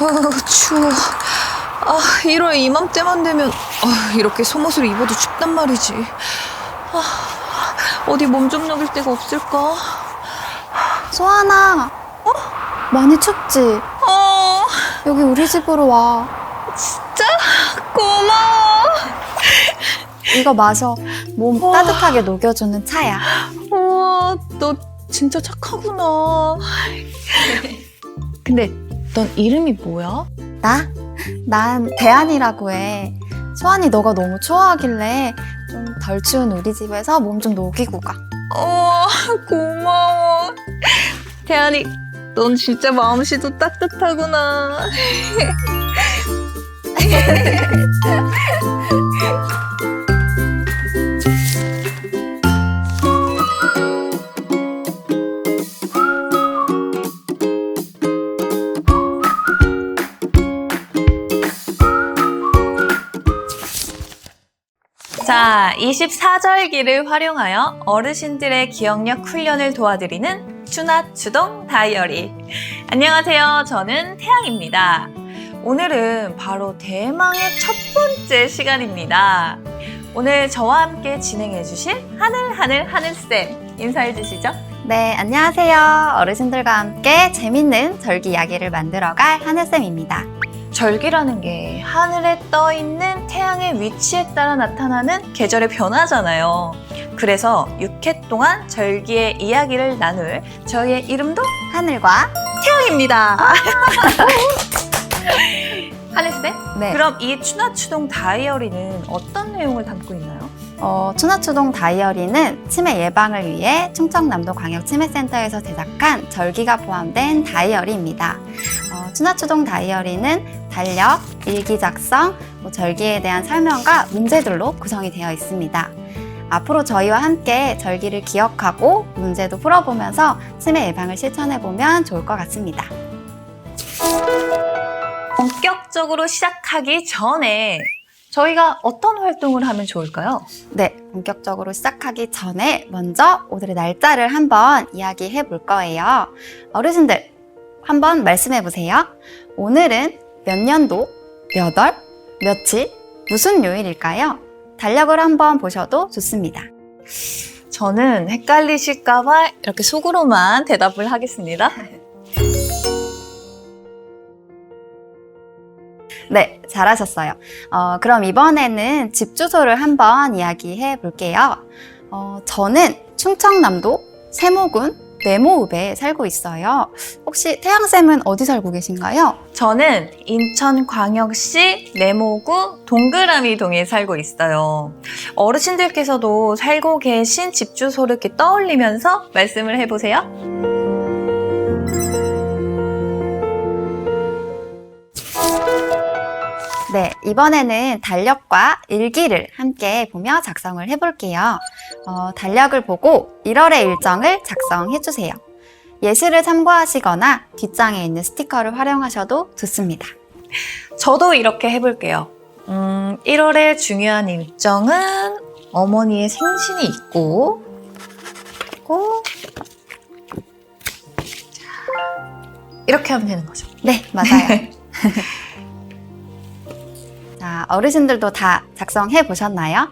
아, 추워. 아, 1월 이맘때만 되면 아, 이렇게 속옷을 입어도 춥단 말이지. 아, 어디 몸 좀 녹일 데가 없을까? 소환아, 어? 많이 춥지? 어, 여기 우리 집으로 와. 진짜 고마워. 이거 마셔. 몸 우와. 따뜻하게 녹여주는 차야. 우와, 너 진짜 착하구나. 근데 넌 이름이 뭐야? 나? 난 대안이라고 해. 소환이 너가 너무 추워하길래 좀 덜 추운 우리 집에서 몸 좀 녹이고 가. 우와, 고마워. 태안이, 넌 진짜 마음씨도 따뜻하구나. 자, 24절기를 활용하여 어르신들의 기억력 훈련을 도와드리는 추나 추동 다이어리. 안녕하세요. 저는 태양입니다. 오늘은 바로 대망의 첫 번째 시간입니다. 오늘 저와 함께 진행해 주실 하늘 하늘 하늘쌤 인사해 주시죠. 네, 안녕하세요. 어르신들과 함께 재밌는 절기 이야기를 만들어갈 하늘쌤입니다. 절기라는 게 하늘에 떠 있는 태양의 위치에 따라 나타나는 계절의 변화잖아요. 그래서 6회 동안 절기의 이야기를 나눌 저희의 이름도 하늘과 태양입니다. 하늘쌤? 네. 그럼 이 추나추동 다이어리는 어떤 내용을 담고 있나요? 어, 추나추동 다이어리는 치매 예방을 위해 충청남도 광역치매센터에서 제작한 절기가 포함된 다이어리입니다. 어, 추나추동 다이어리는 달력, 일기 작성, 뭐 절기에 대한 설명과 문제들로 구성이 되어 있습니다. 앞으로 저희와 함께 절기를 기억하고 문제도 풀어보면서 치매 예방을 실천해보면 좋을 것 같습니다. 본격적으로 시작하기 전에 저희가 어떤 활동을 하면 좋을까요? 네, 본격적으로 시작하기 전에 먼저 오늘의 날짜를 한번 이야기해 볼 거예요. 어르신들, 한번 말씀해 보세요. 오늘은 몇 년도, 몇 월, 며칠, 무슨 요일일까요? 달력을 한번 보셔도 좋습니다. 저는 헷갈리실까봐 이렇게 속으로만 대답을 하겠습니다. 네, 잘하셨어요. 어, 그럼 이번에는 집 주소를 한번 이야기해 볼게요. 어, 저는 충청남도 세모군 네모읍에 살고 있어요. 혹시 태양쌤은 어디 살고 계신가요? 저는 인천광역시 네모구 동그라미 동에 살고 있어요. 어르신들께서도 살고 계신 집 주소를 이렇게 떠올리면서 말씀을 해보세요. 네, 이번에는 달력과 일기를 함께 보며 작성을 해볼게요. 어, 달력을 보고 1월의 일정을 작성해주세요. 예시를 참고하시거나 뒷장에 있는 스티커를 활용하셔도 좋습니다. 저도 이렇게 해볼게요. 음, 1월의 중요한 일정은 어머니의 생신이 있고, 그리고 자, 이렇게 하면 되는 거죠. 네, 맞아요. 자, 어르신들도 다 작성해 보셨나요?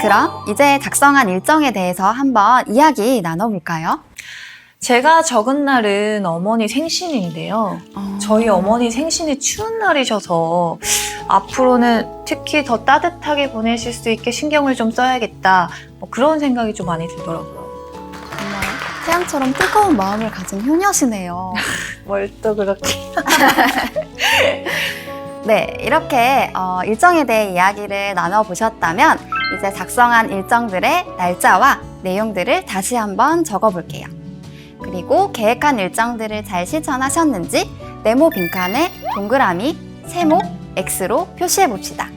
그럼 이제 작성한 일정에 대해서 한번 이야기 나눠볼까요? 제가 적은 날은 어머니 생신인데요. 어, 저희 어머니 생신이 추운 날이셔서 앞으로는 특히 더 따뜻하게 보내실 수 있게 신경을 좀 써야겠다. 뭐 그런 생각이 좀 많이 들더라고요. 정말 태양처럼 뜨거운 마음을 가진 효녀시네요. 뭘 또 그렇게. 네, 이렇게 어, 일정에 대해 이야기를 나눠보셨다면 이제 작성한 일정들의 날짜와 내용들을 다시 한번 적어볼게요. 그리고 계획한 일정들을 잘 실천하셨는지 네모 빈칸에 동그라미, 세모, X로 표시해봅시다.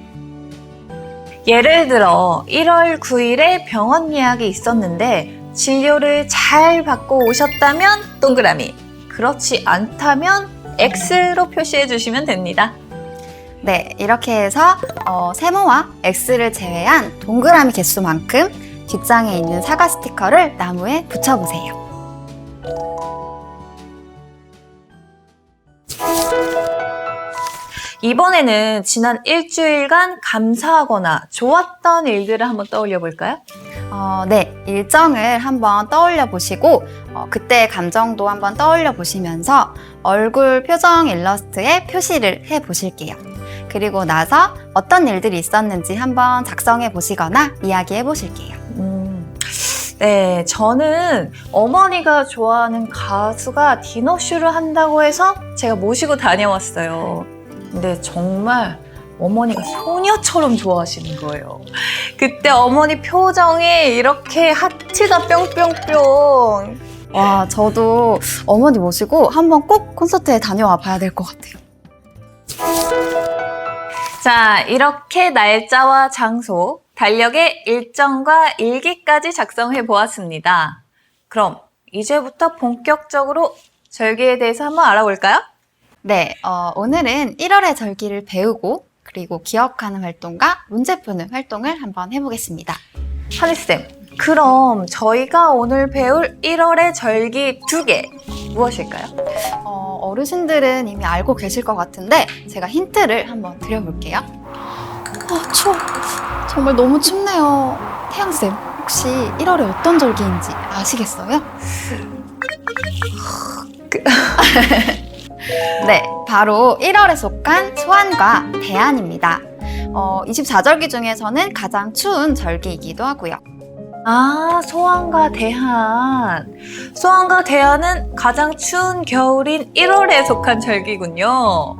예를 들어 1월 9일에 병원 예약이 있었는데 진료를 잘 받고 오셨다면 동그라미, 그렇지 않다면 X로 표시해 주시면 됩니다. 네, 이렇게 해서 어, 세모와 X를 제외한 동그라미 개수만큼 뒷장에 있는 사과 스티커를 나무에 붙여보세요. 이번에는 지난 일주일간 감사하거나 좋았던 일들을 한번 떠올려 볼까요? 어, 네, 일정을 한번 떠올려 보시고 어, 그때 감정도 한번 떠올려 보시면서 얼굴 표정 일러스트에 표시를 해 보실게요. 그리고 나서 어떤 일들이 있었는지 한번 작성해 보시거나 이야기해 보실게요. 음, 네, 저는 어머니가 좋아하는 가수가 디너쇼를 한다고 해서 제가 모시고 다녀왔어요. 근데 정말 어머니가 소녀처럼 좋아하시는 거예요. 그때 어머니 표정에 이렇게 하트가 뿅뿅뿅. 와, 저도 어머니 모시고 한번 꼭 콘서트에 다녀와 봐야 될 것 같아요. 자, 이렇게 날짜와 장소, 달력의 일정과 일기까지 작성해 보았습니다. 그럼 이제부터 본격적으로 절기에 대해서 한번 알아볼까요? 네, 어, 오늘은 1월의 절기를 배우고 그리고 기억하는 활동과 문제 푸는 활동을 한번 해보겠습니다. 하니쌤, 그럼 저희가 오늘 배울 1월의 절기 두 개 무엇일까요? 어, 어르신들은 이미 알고 계실 것 같은데 제가 힌트를 한번 드려볼게요. 아, 추워. 정말 너무 춥네요. 태양 쌤, 혹시 1월에 어떤 절기인지 아시겠어요? 네, 바로 1월에 속한 소환과 대안입니다. 어, 24절기 중에서는 가장 추운 절기이기도 하고요. 아, 소환과 대한. 소환과 대한은 가장 추운 겨울인 1월에 속한 절기군요.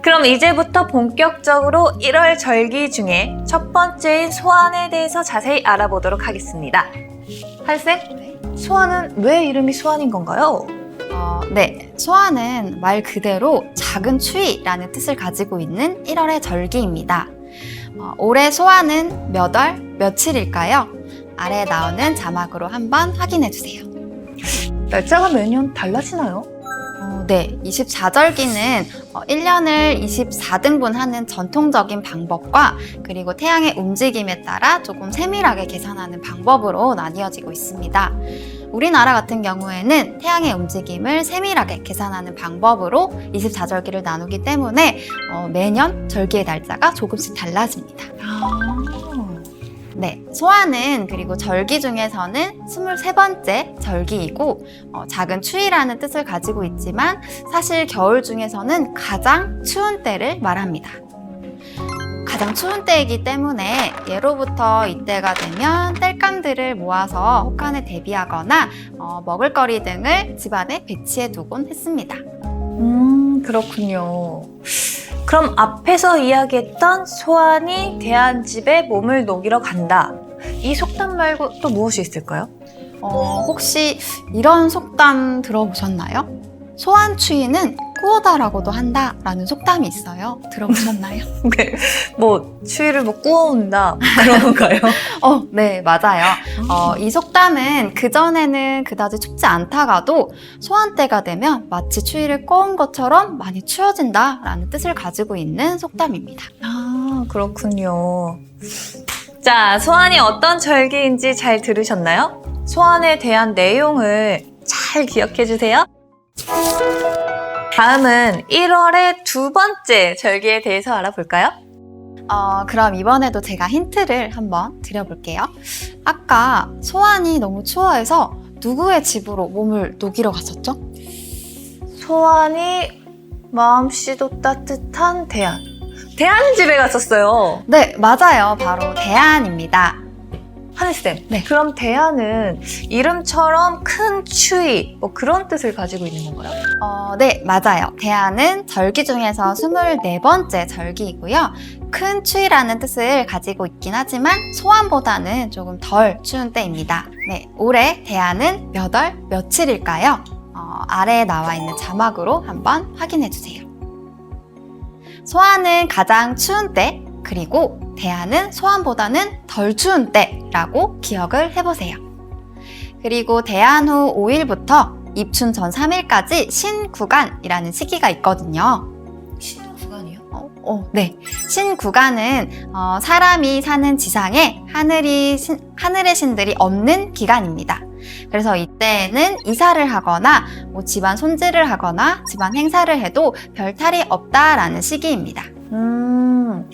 그럼 이제부터 본격적으로 1월 절기 중에 첫 번째인 소환에 대해서 자세히 알아보도록 하겠습니다. 할쌤, 소환은 왜 이름이 소환인 건가요? 어, 네. 소환은 말 그대로 작은 추위라는 뜻을 가지고 있는 1월의 절기입니다. 어, 올해 소환은 몇 월, 며칠일까요? 아래에 나오는 자막으로 한번 확인해 주세요. 날짜가 매년 달라지나요? 어, 네. 24절기는 1년을 24등분 하는 전통적인 방법과 그리고 태양의 움직임에 따라 조금 세밀하게 계산하는 방법으로 나뉘어지고 있습니다. 우리나라 같은 경우에는 태양의 움직임을 세밀하게 계산하는 방법으로 24절기를 나누기 때문에 어, 매년 절기의 날짜가 조금씩 달라집니다. 아, 네, 소환은 그리고 절기 중에서는 23번째 절기이고 어, 작은 추위라는 뜻을 가지고 있지만 사실 겨울 중에서는 가장 추운 때를 말합니다. 가장 추운 때이기 때문에 예로부터 이때가 되면 땔감들을 모아서 혹한에 대비하거나 어, 먹을거리 등을 집안에 배치해 두곤 했습니다. 음, 그렇군요. 그럼 앞에서 이야기했던 소환이 대한집에 몸을 녹이러 간다. 이 속담 말고 또 무엇이 있을까요? 어, 혹시 이런 속담 들어보셨나요? 소환 추위는 꾸어다라고도 한다라는 속담이 있어요. 들어보셨나요? 네, 뭐 추위를 뭐 꾸어온다 그런 건가요? 어, 네, 맞아요. 어, 이 속담은 그전에는 그다지 춥지 않다가도 소환 때가 되면 마치 추위를 꺼온 것처럼 많이 추워진다라는 뜻을 가지고 있는 속담입니다. 아 그렇군요. 자 소환이 어떤 절기인지 잘 들으셨나요? 소환에 대한 내용을 잘 기억해 주세요. 다음은 1월의 두 번째 절기에 대해서 알아볼까요? 어, 그럼 이번에도 제가 힌트를 한번 드려볼게요. 아까 소환이 너무 추워해서 누구의 집으로 몸을 녹이러 갔었죠? 소환이 마음씨도 따뜻한 대한. 대한 집에 갔었어요. 네, 맞아요. 바로 대안입니다. 하늘쌤. 네. 그럼 대한은 이름처럼 큰 추위, 뭐 그런 뜻을 가지고 있는 건가요? 어, 네, 맞아요. 대안은 절기 중에서 24번째 절기이고요. 큰 추위라는 뜻을 가지고 있긴 하지만 소환보다는 조금 덜 추운 때입니다. 네, 올해 대안은 몇 월, 며칠일까요? 어, 아래에 나와 있는 자막으로 한번 확인해 주세요. 소환은 가장 추운 때, 그리고 대안은 소환보다는 덜 추운 때라고 기억을 해보세요. 그리고 대안 후 5일부터 입춘 전 3일까지 신구간이라는 시기가 있거든요. 신호 구간이요? 어, 어, 네. 신구간은 어, 사람이 사는 지상에 하늘이 신- 하늘의 신들이 없는 기간입니다. 그래서 이때에는 이사를 하거나 뭐 집안 손질을 하거나 집안 행사를 해도 별 탈이 없다라는 시기입니다. 음,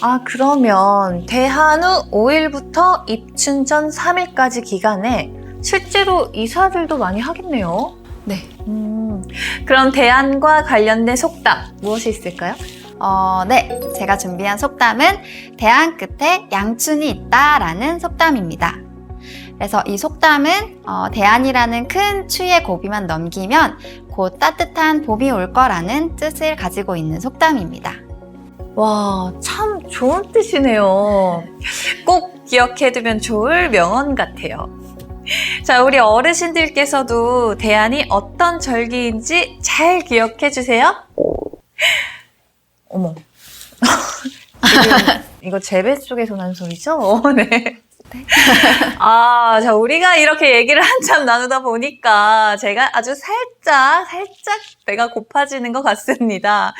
아, 그러면 대한 후 5일부터 입춘 전 3일까지 기간에 실제로 이사들도 많이 하겠네요. 네. 음, 그럼 대안과 관련된 속담 무엇이 있을까요? 어, 네. 제가 준비한 속담은 대안 끝에 양춘이 있다라는 속담입니다. 그래서 이 속담은 어, 대안이라는 큰 추위의 고비만 넘기면 곧 따뜻한 봄이 올 거라는 뜻을 가지고 있는 속담입니다. 와, 참 좋은 뜻이네요. 꼭 기억해두면 좋을 명언 같아요. 자, 우리 어르신들께서도 대안이 어떤 절기인지 잘 기억해 주세요. 어머. 이거 제 뱃속에서 난 소리죠? 네. 아, 자, 우리가 이렇게 얘기를 한참 나누다 보니까 제가 아주 살짝, 살짝 배가 고파지는 것 같습니다.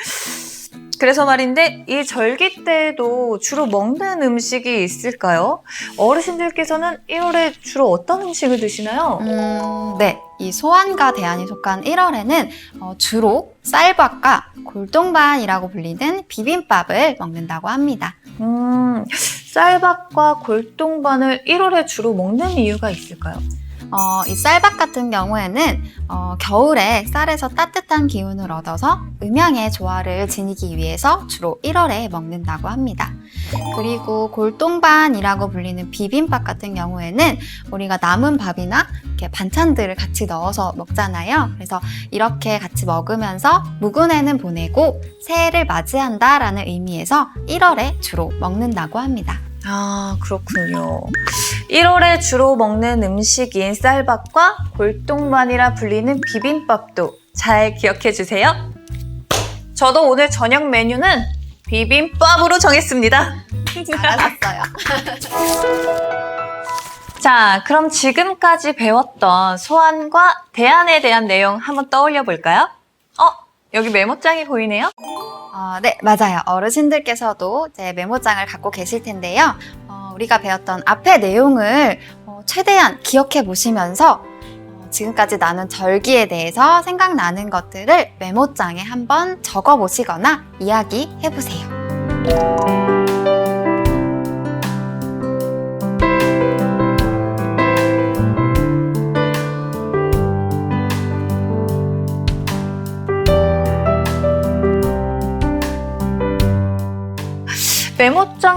그래서 말인데, 이 절기 때도 주로 먹는 음식이 있을까요? 어르신들께서는 1월에 주로 어떤 음식을 드시나요? 음, 네. 이 소환과 대안이 속한 1월에는 어, 주로 쌀밥과 골동반이라고 불리는 비빔밥을 먹는다고 합니다. 음, 쌀밥과 골동반을 1월에 주로 먹는 이유가 있을까요? 어, 이 쌀밥 같은 경우에는 어, 겨울에 쌀에서 따뜻한 기운을 얻어서 음양의 조화를 지니기 위해서 주로 1월에 먹는다고 합니다. 그리고 골동반이라고 불리는 비빔밥 같은 경우에는 우리가 남은 밥이나 이렇게 반찬들을 같이 넣어서 먹잖아요. 그래서 이렇게 같이 먹으면서 묵은 해는 보내고 새해를 맞이한다라는 의미에서 1월에 주로 먹는다고 합니다. 아, 그렇군요. 1월에 주로 먹는 음식인 쌀밥과 골동반이라 불리는 비빔밥도 잘 기억해 주세요. 저도 오늘 저녁 메뉴는 비빔밥으로 정했습니다. 잘하셨어요. 자, 그럼 지금까지 배웠던 소환과 대안에 대한 내용 한번 떠올려 볼까요? 어, 여기 메모장이 보이네요. 어, 네, 맞아요. 어르신들께서도 이제 메모장을 갖고 계실 텐데요. 어, 우리가 배웠던 앞의 내용을 어, 최대한 기억해 보시면서 어, 지금까지 나눈 절기에 대해서 생각나는 것들을 메모장에 한번 적어 보시거나 이야기해 보세요.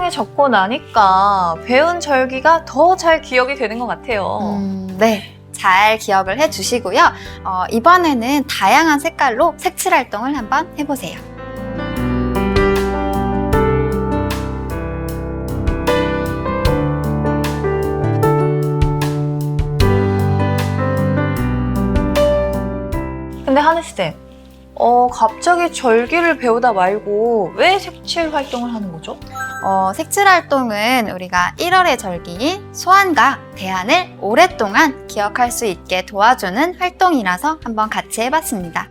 메모장에 적고 나니까 배운 절기가 더 잘 기억이 되는 것 같아요. 음, 네. 잘 기억을 해 주시고요. 어, 이번에는 다양한 색깔로 색칠 활동을 한번 해보세요. 근데 하늘 쌤, 어, 갑자기 절기를 배우다 말고 왜 색칠 활동을 하는 거죠? 어, 색칠 활동은 우리가 1월의 절기인 소환과 대안을 오랫동안 기억할 수 있게 도와주는 활동이라서 한번 같이 해봤습니다.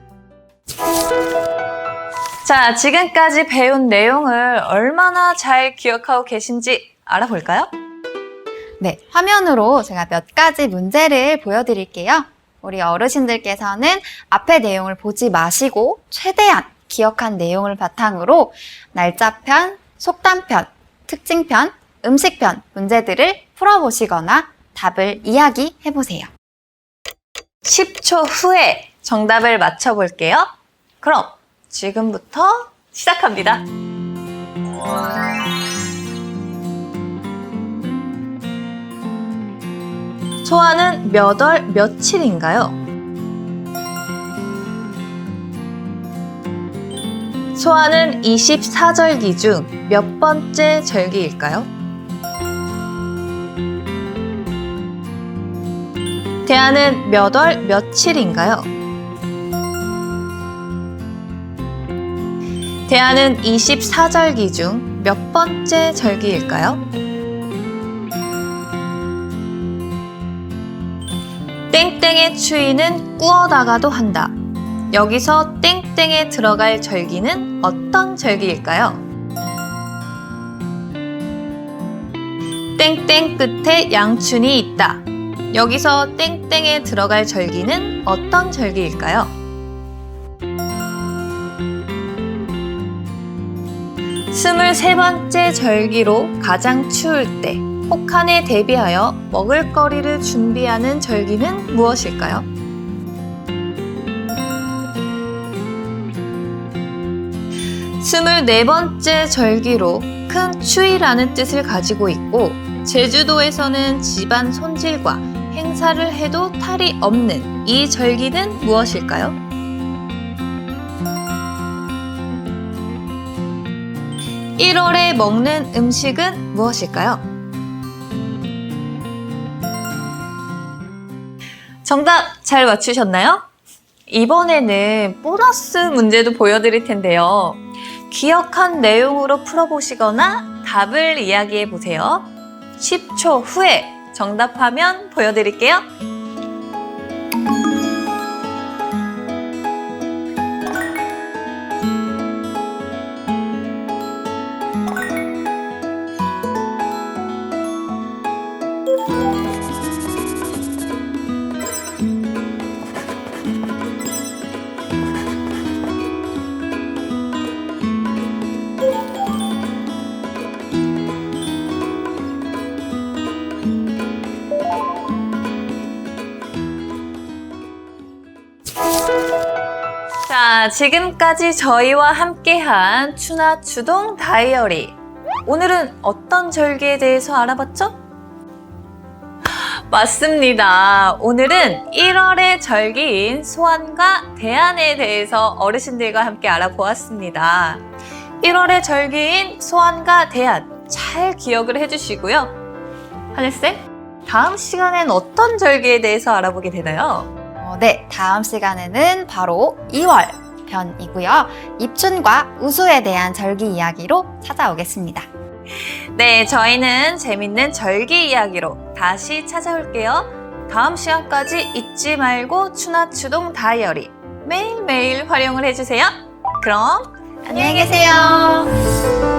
자, 지금까지 배운 내용을 얼마나 잘 기억하고 계신지 알아볼까요? 네, 화면으로 제가 몇 가지 문제를 보여드릴게요. 우리 어르신들께서는 앞의 내용을 보지 마시고 최대한 기억한 내용을 바탕으로 날짜편, 속담편, 특징편, 음식편 문제들을 풀어보시거나 답을 이야기해 보세요. 10초 후에 정답을 맞춰볼게요. 그럼 지금부터 시작합니다. 소화는 몇 월 며칠인가요? 소화는 24절기 중 몇 번째 절기일까요? 대안은 몇 월 며칠인가요? 대안은 24절기 중 몇 번째 절기일까요? 땡땡의 추위는 꾸어다가도 한다. 여기서 땡땡에 들어갈 절기는 어떤 절기일까요? 땡땡 끝에 양춘이 있다. 여기서 땡땡에 들어갈 절기는 어떤 절기일까요? 스물세 번째 절기로 가장 추울 때 혹한에 대비하여 먹을거리를 준비하는 절기는 무엇일까요? 스물네 번째 절기로 큰 추위라는 뜻을 가지고 있고 제주도에서는 집안 손질과 행사를 해도 탈이 없는 이 절기는 무엇일까요? 일월에 먹는 음식은 무엇일까요? 정답 잘 맞추셨나요? 이번에는 보너스 문제도 보여드릴 텐데요. 기억한 내용으로 풀어보시거나 답을 이야기해 보세요. 10초 후에 정답하면 보여드릴게요. 자, 지금까지 저희와 함께한 추나 추동 다이어리. 오늘은 어떤 절기에 대해서 알아봤죠? 맞습니다. 오늘은 1월의 절기인 소환과 대안에 대해서 어르신들과 함께 알아보았습니다. 1월의 절기인 소환과 대안 잘 기억을 해주시고요. 하늘쌤, 다음 시간엔 어떤 절기에 대해서 알아보게 되나요? 어, 네, 다음 시간에는 바로 2월 편이고요. 입춘과 우수에 대한 절기 이야기로 찾아오겠습니다. 네, 저희는 재밌는 절기 이야기로 다시 찾아올게요. 다음 시간까지 잊지 말고 추나추동 다이어리 매일매일 활용을 해주세요. 그럼 안녕히 계세요.